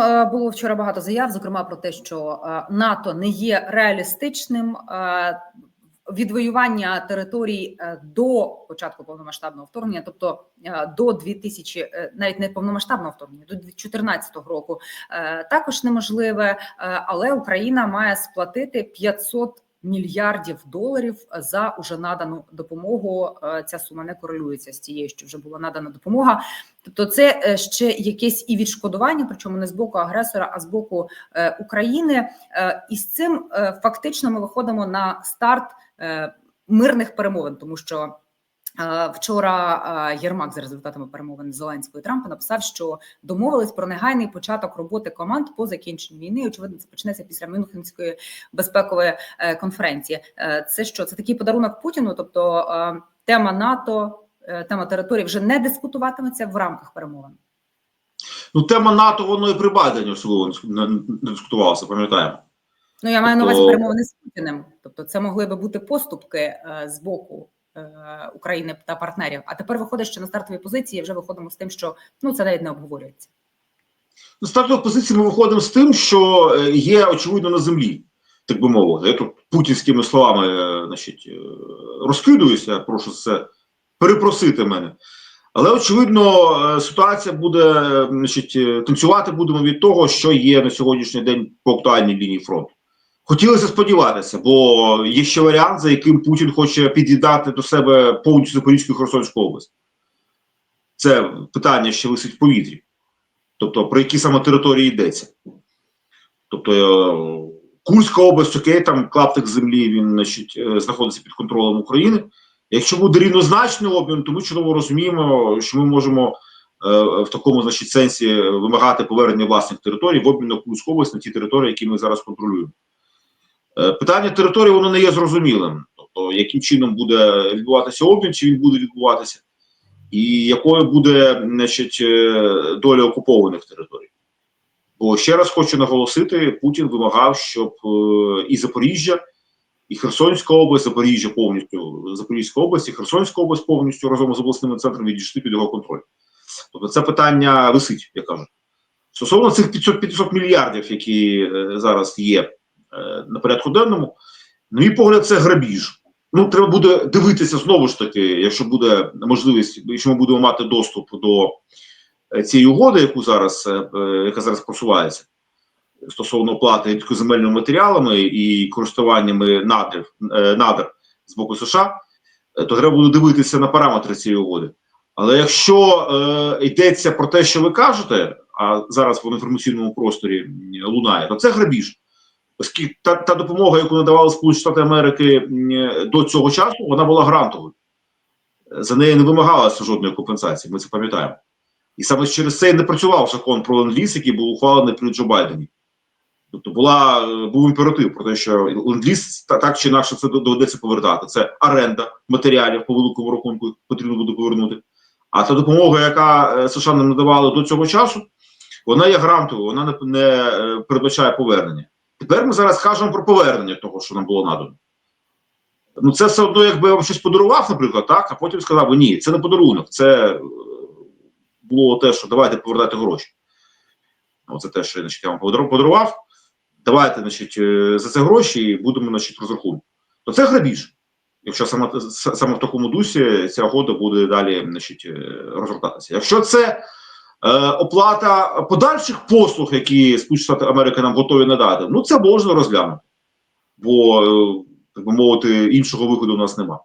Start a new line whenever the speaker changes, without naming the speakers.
Е, Було вчора багато заяв, зокрема про те, що е, НАТО не є реалістичним. Е, Відвоювання територій до початку повномасштабного вторгнення, тобто до 2000, е, навіть не повномасштабного вторгнення, до 2014 року, також неможливе, але Україна має сплатити 500 мільярдів доларів за уже надану допомогу. Е, Ця сума не корелюється з тією, що вже була надана допомога. Тобто, це е, ще якесь і відшкодування, причому не з боку агресора, а з боку е, України. І з цим фактично ми виходимо на старт мирних перемовин, тому що. Е, Вчора е, Єрмак за результатами перемовин Зеленського і Трампа написав, що домовились про негайний початок роботи команд по закінченню війни. Очевидно, це почнеться після Мюнхенської безпекової е, конференції. Це що? Це такий подарунок Путіну? Тобто тема НАТО, тема території вже не дискутуватиметься в рамках перемовин.
Ну, тема НАТО, воно і при Байдені особливо не, дискутувалося, пам'ятаємо.
Ну я маю на увазі
Тобто-
перемовини з Путіним. Тобто, це могли би бути поступки з боку України та партнерів. А тепер виходить, що на стартовій позиції вже виходимо з тим, що ну це навіть не обговорюється.
На стартовій позиції ми виходимо з тим, що е, є очевидно на землі, так би мовити. Я тут путінськими словами е, значить, е, розкидуюся, прошу це перепросити мене. Але очевидно, е, ситуація буде е, значить, е, танцювати будемо від того, що є на сьогоднішній день по актуальній лінії фронту. Хотілося сподіватися, бо є ще варіант, за яким Путін хоче під'їдати до себе повністю Запорізьку і Херсонську область. Це питання ще висить в повітрі. Тобто, про які саме території йдеться. Тобто, е, Курська область, окей, там клаптик землі він значить, е, знаходиться під контролем України. Якщо буде рівнозначний обмін, то ми чудово розуміємо, що ми можемо е, в такому значить, сенсі вимагати повернення власних територій в обмін на Курську область на ті території, які ми зараз контролюємо. Е, питання території воно не є зрозумілим. Тобто, яким чином буде відбуватися обмін, чи він буде відбуватися, і якою буде значить, е, доля окупованих територій. Бо ще раз хочу наголосити: Путін вимагав, щоб е, і Запоріжжя, і Херсонська область, Запоріжжя повністю, Запорізька область, і Херсонська область повністю разом з обласними центрами відійшли під його контроль. Тобто це питання висить, як кажуть. Стосовно цих 500, 500 мільярдів, які зараз є на порядку денному, на мій погляд, це грабіж. Ну, треба буде дивитися знову ж таки, якщо буде можливість, якщо ми будемо мати доступ до е, цієї угоди, яку зараз, е, е, яка зараз просувається стосовно оплати рідкоземельними матеріалами і користуваннями надр, е, надр з боку США, е, то треба буде дивитися на параметри цієї угоди. Але якщо е, йдеться про те, що ви кажете, а зараз в інформаційному просторі лунає, то це грабіж. Оскільки та, та допомога, яку надавали Сполучені Штати Америки до цього часу, вона була грантовою. За неї не вимагалося жодної компенсації, ми це пам'ятаємо. І саме через це не працював закон про ленд-ліз, який був ухвалений при Джо Байдені. Тобто була, е, був імператив про те, що ленд-ліз так чи інакше це доведеться повертати. Це оренда матеріалів по великому рахунку потрібно буде повернути. А та допомога, яка е, США нам надавали до цього часу, вона є грантовою, вона не, не е, передбачає повернення. Тепер ми зараз кажемо про повернення того, що нам було надано. Ну, це все одно, якби я вам щось подарував, наприклад, так, а потім сказав, ні, це не подарунок, це е, було те, що давайте повертати гроші. Оце те, що значить, я вам подарував. Давайте, значить, е, за це гроші і будемо, значить, розрахунку. То це грабіж. Якщо саме, саме в такому дусі ця угода буде далі значить, е, розгортатися. Якщо це оплата подальших послуг, які Сполучені Штати Америки нам готові надати, ну це можна розглянути. Бо, е, так би мовити, іншого виходу у нас немає.